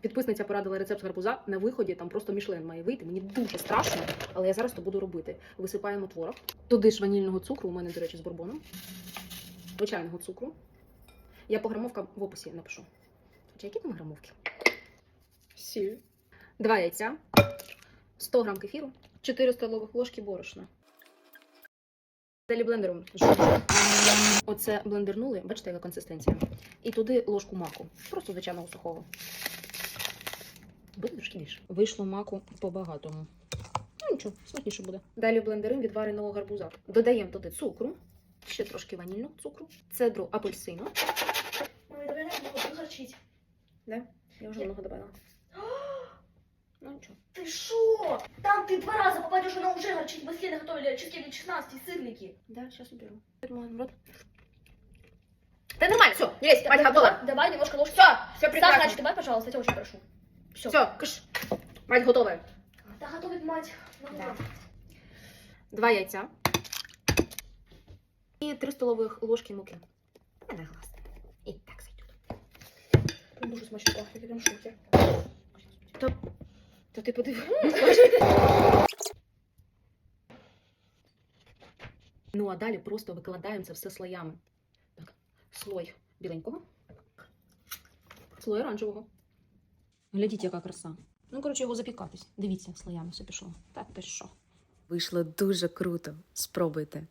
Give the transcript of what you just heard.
Підписниця порадила рецепт гарбуза на виході, там просто мішлен має вийти. Мені дуже страшно, але я зараз то буду робити. Висипаємо творог. Туди ж ванільного цукру, у мене, до речі, з бурбоном. Звичайного цукру. Я по грамовкам в описі напишу. Хоча які там грамовки? Сіль. Два яйця, 100 грам кефіру, 4 столових ложки борошна. Далі блендером. Оце блендернули, бачите, яка консистенція. І туди ложку маку. Просто звичайного сухого. Буде трошки більше. Вийшло маку по-багатому. Ну нічого, смачніше буде. Далі блендерим відвареного гарбуза. Додаємо туди цукру, ще трошки ванільного цукру, цедру апельсину. Ой, давай я буду харчить. Да? Я вже много добавила. Ну нічого. Ты шо? Там ты два раза попадешь, она уже горчить. Быстрее наготовили чизкейки 16 и сырники. Да, сейчас уберу. рот. Да нормально, все, есть, мать готова. Давай немножко ложки. Все, все Сахар, прекрасно. значит, добавь, пожалуйста, я тебя очень прошу. Все. Все, кыш. Мать готовая. Да готовит мать. Ну, Да. Два яйця. І три столових ложки муки. Не на глаз. І так зайдет. Прям Дуже смачно пахнет, я прям в шоке. То, то ти подиви. ну а далі просто викладаємо це все слоями. Так, слой біленького. Слой оранжевого. Глядіть, яка краса. Ну, коротше, його запікатись. Дивіться, слоями все пішло. Та ти що? Вийшло дуже круто. Спробуйте.